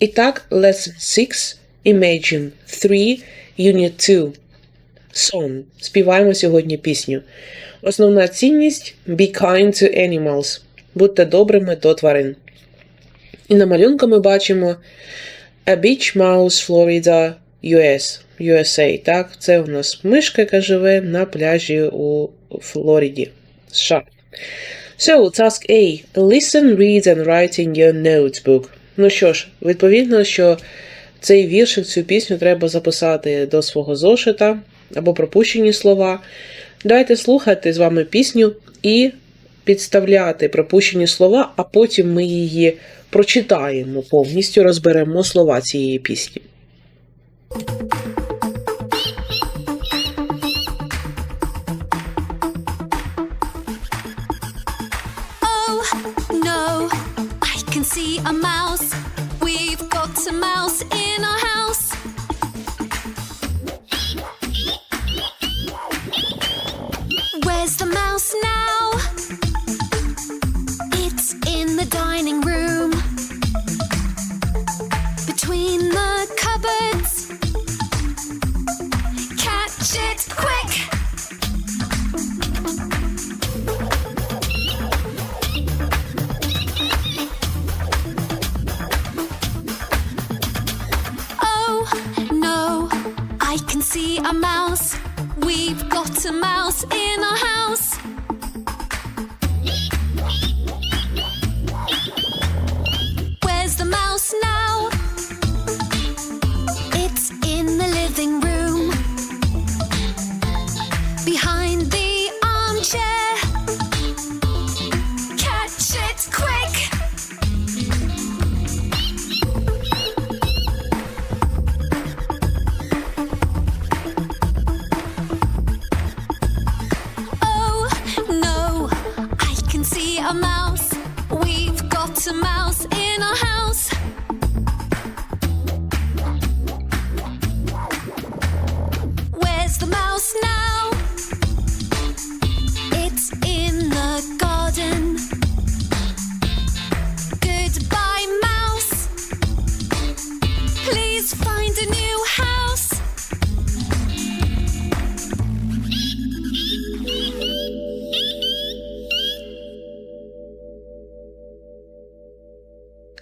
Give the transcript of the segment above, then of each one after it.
І так, Lesson 6, Imagine 3, Unit 2. Song. Співаємо сьогодні пісню. Основна цінність Be kind to animals. Будьте добрими до тварин. І на малюнку ми бачимо A beach mouse Florida, US. USA. Так, це у нас мишка, яка живе на пляжі у Флориді. США. So, task A. Listen, read and write in your notebook. Ну що ж, відповідно, що цей віршик, цю пісню треба записати до свого зошита або пропущені слова. Давайте слухати з вами пісню і підставляти пропущені слова, а потім ми її прочитаємо повністю, розберемо слова цієї пісні. A mouse. We've got a mouse in our house. Where's the mouse now? It's in the dining room. A mouse in our house. Mouse now? It's in the garden. Goodbye, mouse. Please find a new house.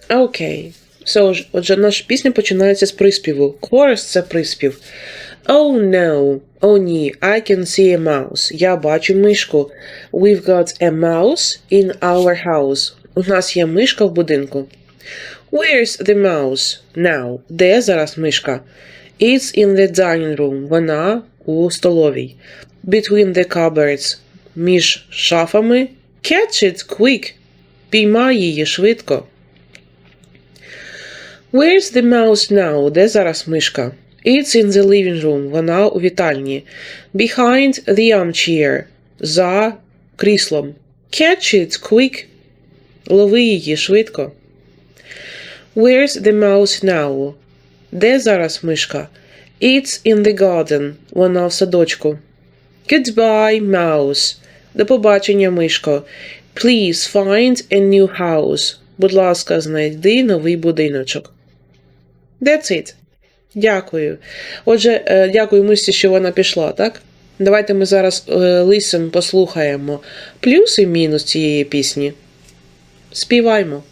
Окей. Ж- отже, наша пісня починається з приспіву. Chorus – це приспів. Oh no, о ні, I can see a mouse. Я бачу мишку. We've got a mouse in our house. У нас є мишка в будинку. Where's the mouse now? Де зараз мишка? It's in the dining room. Вона у столовій. Between the cupboards. Між шафами. Catch it quick. Піймай її швидко. Where's the mouse now? Де зараз мишка? It's in the living room. Вона у вітальні. Behind the armchair. За кріслом. Catch it quick. Лови її швидко. Where's the mouse now? Де зараз мишка? It's in the garden. Вона в садочку. Goodbye, mouse. До побачення, мишко. Please find a new house. Будь ласка, знайди новий будиночок. That's it. Дякую. Отже, е, дякую мисці, що вона пішла, так? Давайте ми зараз лисим послухаємо плюс і мінус цієї пісні. Співаймо.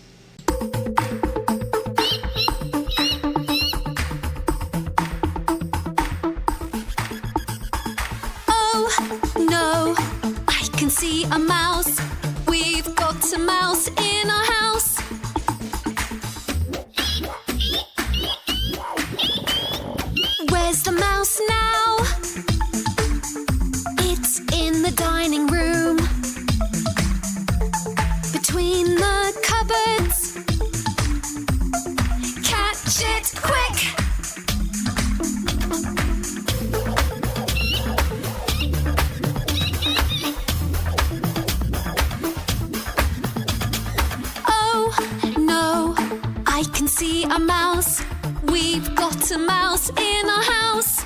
We've got a mouse in our house.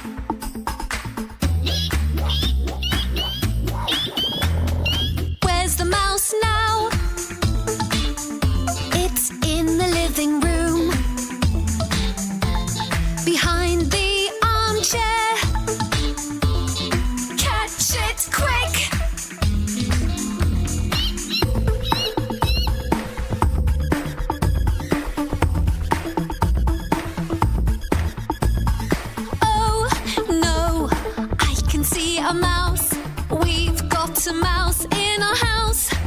a mouse in our house.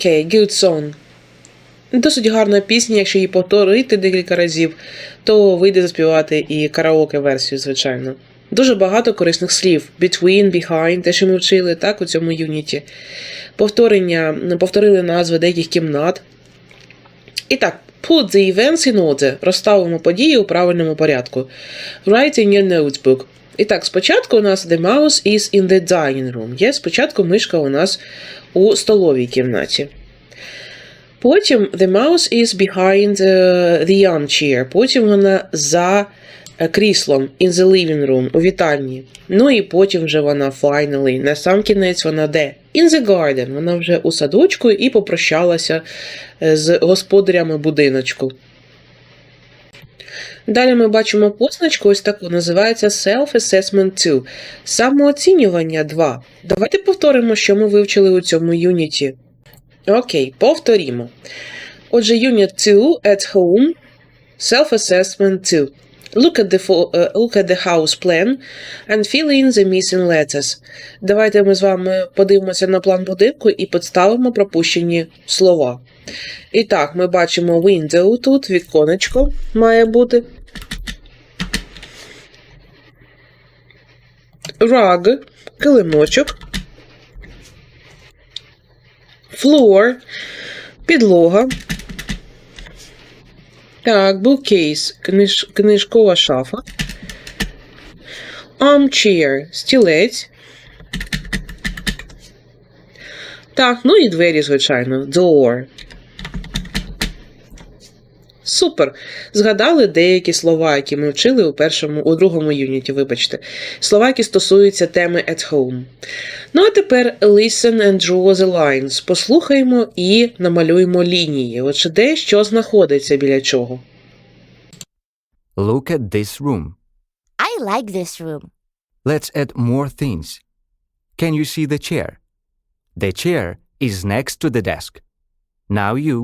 Окей, good song. Досить гарна пісня, якщо її повторити декілька разів, то вийде заспівати і караоке-версію, звичайно. Дуже багато корисних слів. Between, behind, те, що ми вчили, так, у цьому юніті. Повторення, повторили назви деяких кімнат. І так, put the events in order. Розставимо події у правильному порядку. Write in your notebook. І так, спочатку у нас the mouse is in the dining room. Є спочатку мишка у нас у столовій кімнаті. Потім the mouse is behind uh, the armchair. Потім вона за е, кріслом in the living room, у вітальні. Ну і потім вже вона finally. На сам кінець вона де? In the garden. Вона вже у садочку і попрощалася е, з господарями будиночку. Далі ми бачимо позначку, ось таку, називається Self-Assessment 2. Самооцінювання 2. Давайте повторимо, що ми вивчили у цьому юніті. Окей, повторімо. Отже, Unit 2 at home, self-assessment 2. Look at, the, е, look at the house plan and fill in the missing letters. Давайте ми з вами подивимося на план будинку і підставимо пропущені слова. І так, ми бачимо window тут, віконечко має бути. Rug, килимочок. Floor, підлога. Так, bookcase, книж, книжкова шафа. Armchair, стілець. Так, ну і двері, звичайно. Door. Супер. Згадали деякі слова, які ми вчили у першому, у другому юніті, вибачте. Слова, які стосуються теми at home. Ну а тепер listen and draw the lines. Послухаємо і намалюємо лінії. Отже, де що знаходиться біля чого. Look at this room. I like this room. Let's add more things. Can you see the chair? The chair is next to the desk. Now you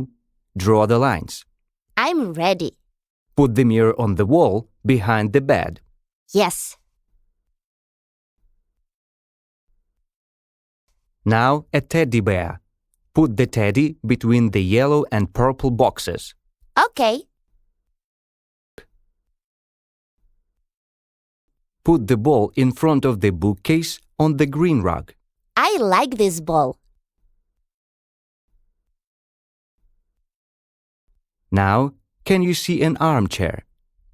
draw the lines. I'm ready. Put the mirror on the wall behind the bed. Yes. Now a teddy bear. Put the teddy between the yellow and purple boxes. Okay. Put the ball in front of the bookcase on the green rug. I like this ball. Now, can you see an armchair?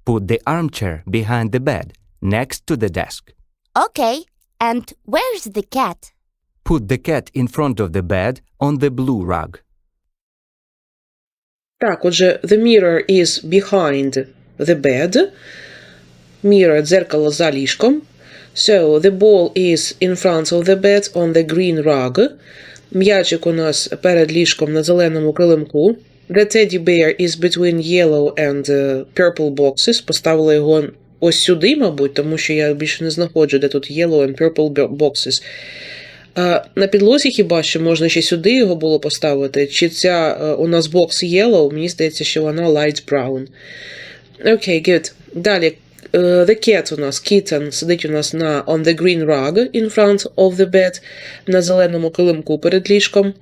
Put the armchair behind the bed, next to the desk. Okay. And where's the cat? Put the cat in front of the bed on the blue rug. Так, отже, the mirror is behind the bed. Mirror – дзеркало за ліжком. So, the ball is in front of the bed on the green rug. М'ячик у нас перед ліжком на зеленому килимку. The teddy bear is between yellow and purple boxes. Поставила його ось сюди, мабуть, тому що я більше не знаходжу, де тут yellow and purple boxes. На підлозі хіба що можна ще сюди його було поставити? Чи ця е, у нас бокс yellow? Мені здається, що вона light brown. Окей, good. Далі. е, The cat у нас, kitten, сидить у нас на on the green rug in front of the bed, на зеленому килимку перед ліжком.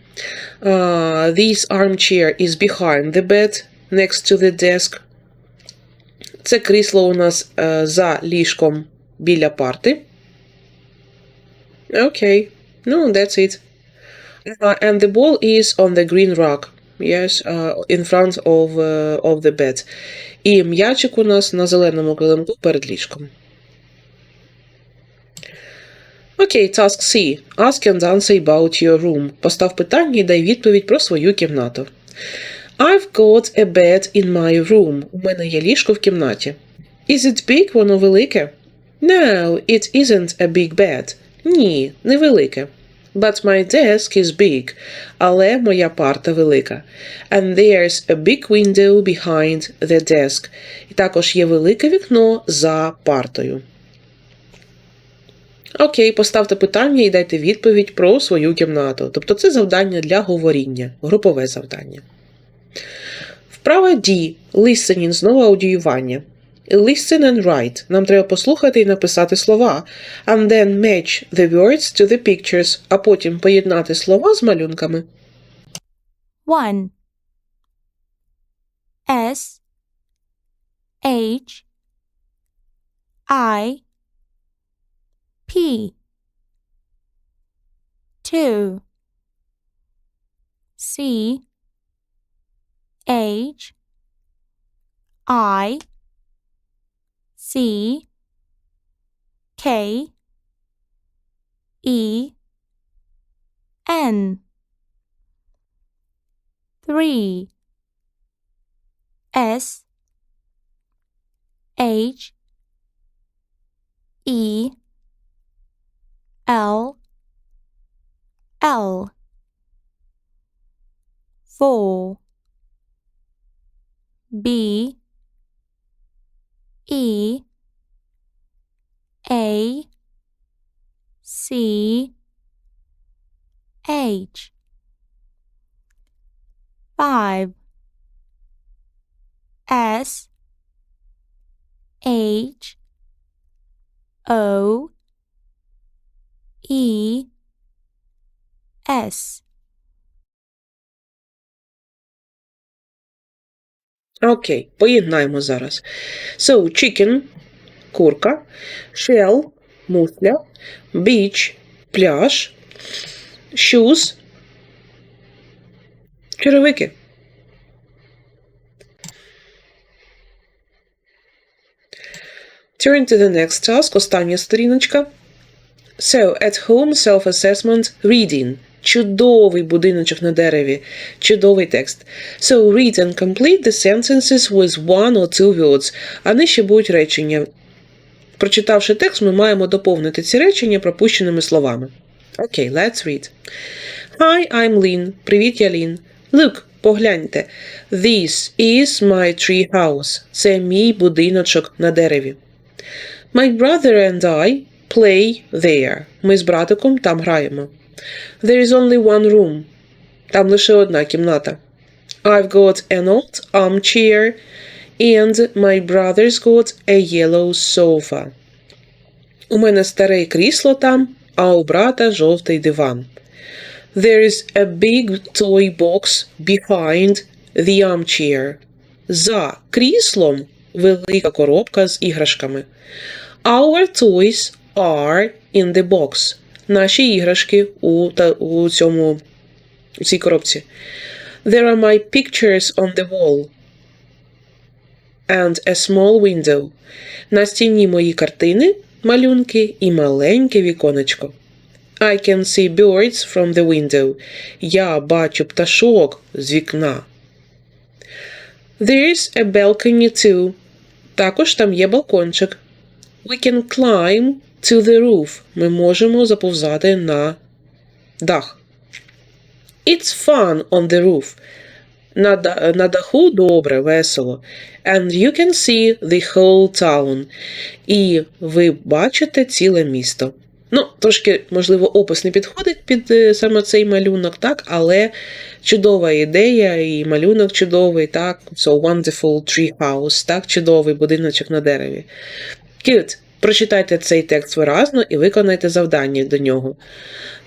Uh, this armchair is behind the bed, next to the desk. Це крісло у нас е, за ліжком біля парти. Окей. No, that's it. Uh, and the ball is on the green rug. Yes, uh, in front of, uh, of the bed. І м'ячик у нас на зеленому килимку перед ліжком. Окей, task C. Ask and answer about your room. Постав питання і дай відповідь про свою кімнату. I've got a bed in my room. У мене є ліжко в кімнаті. Is it big? Воно велике? No, it isn't a big bed. Ні, не велике. But my desk is big. Але моя парта велика. And there's a big window behind the desk. І також є велике вікно за партою. Окей, поставте питання і дайте відповідь про свою кімнату. Тобто це завдання для говоріння, групове завдання. Вправа D. Listening, знову аудіювання. Listen and write. Нам треба послухати і написати слова. And then match the words to the pictures, а потім поєднати слова з малюнками. 1 S. H. I. P. 2 C. H. I C K E N. 3 S H E L L. 4 B E A C H. 5 S H O E S Окей, поєднаємо зараз. So, chicken – курка, shell – мусля, beach – пляж, shoes – черевики. Turn to the next task, остання сторіночка. So, at home self-assessment reading. Чудовий будиночок на дереві. Чудовий текст. So, read and complete the sentences with one or two words. А нижче будуть речення. Прочитавши текст, ми маємо доповнити ці речення пропущеними словами. Окей, let's read. Hi, I'm Lynn. Привіт, я Лін. Look, погляньте. This is my tree house. Це мій будиночок на дереві. My brother and I play there. Ми з братиком там граємо. There is only one room. Там лише одна кімната. I've got an old armchair and my brother's got a yellow sofa. У мене старе крісло там, а у брата жовтий диван. There is a big toy box behind the armchair. За кріслом велика коробка з іграшками. Our toys are in the box. Наші іграшки у, та, у цьому у цій коробці. There are my pictures on the wall. And a small window. На стіні мої картини, малюнки і маленьке віконечко. I can see birds from the window. Я бачу пташок з вікна. There's a balcony too. Також там є балкончик. We can climb to the roof. Ми можемо заповзати на дах. It's fun on the roof. На, на даху добре, весело. And you can see the whole town. І ви бачите ціле місто. Ну, трошки, можливо, опис не підходить під е, саме цей малюнок, так, але чудова ідея, і малюнок чудовий, так. So wonderful tree house, так, чудовий будиночок на дереві. Good. Прочитайте цей текст виразно і виконайте завдання до нього.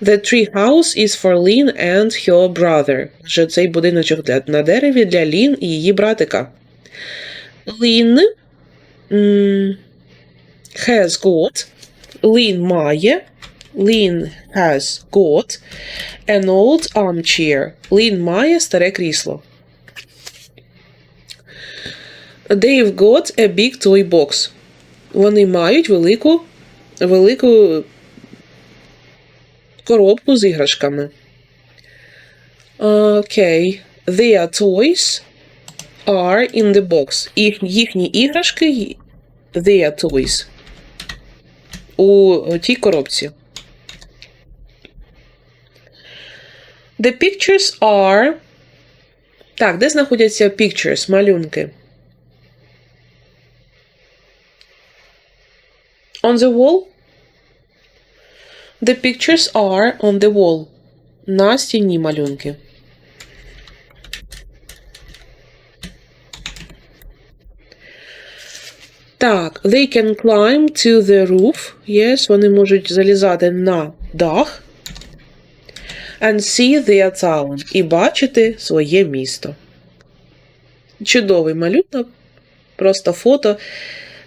The tree house is for Lynn and her brother. Вже цей будиночок на дереві для Лін і її братика. М, has got. Lynn має. Lynn has got an old armchair. Lynn має старе крісло. They've got a big toy box. Вони мають велику, велику коробку з іграшками. Окей. Their toys are in the box. Їх, їхні іграшки their toys. У тій коробці. The pictures are. Так, де знаходяться pictures, малюнки? On the wall? The pictures are on the wall. На стіні малюнки. Так, they can climb to the roof. Yes, вони можуть залізати на дах. And see their town. І бачити своє місто. Чудовий малюнок. Просто фото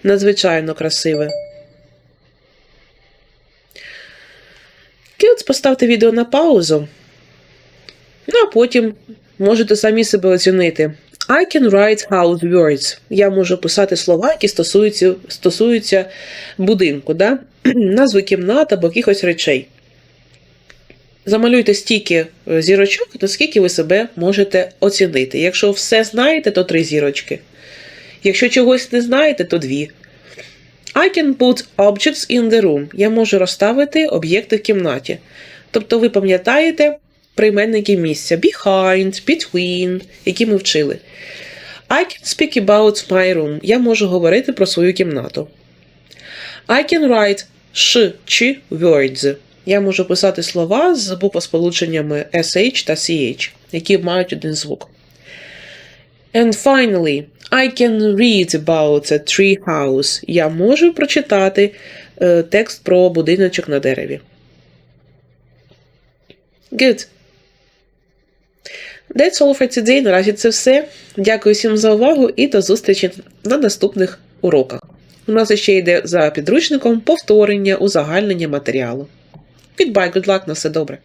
надзвичайно красиве. Кілц, поставте відео на паузу. Ну, а потім можете самі себе оцінити. I can write house words. Я можу писати слова, які стосуються, стосуються будинку, да? назви кімнат або якихось речей. Замалюйте стільки е, зірочок, наскільки ви себе можете оцінити. Якщо все знаєте, то три зірочки. Якщо чогось не знаєте, то дві. I can put objects in the room. Я можу розставити об'єкти в кімнаті. Тобто ви пам'ятаєте прийменники місця behind, between, які ми вчили. I can speak about my room. Я можу говорити про свою кімнату. I can write sh, чи words. Я можу писати слова з буквосполученнями SH та CH, які мають один звук. And finally, I can read about a tree house. Я можу прочитати е, текст про будиночок на дереві. Good. That's all for today. Наразі це все. Дякую всім за увагу і до зустрічі на наступних уроках. У нас ще йде за підручником повторення, узагальнення матеріалу. Goodbye, good luck, на все добре.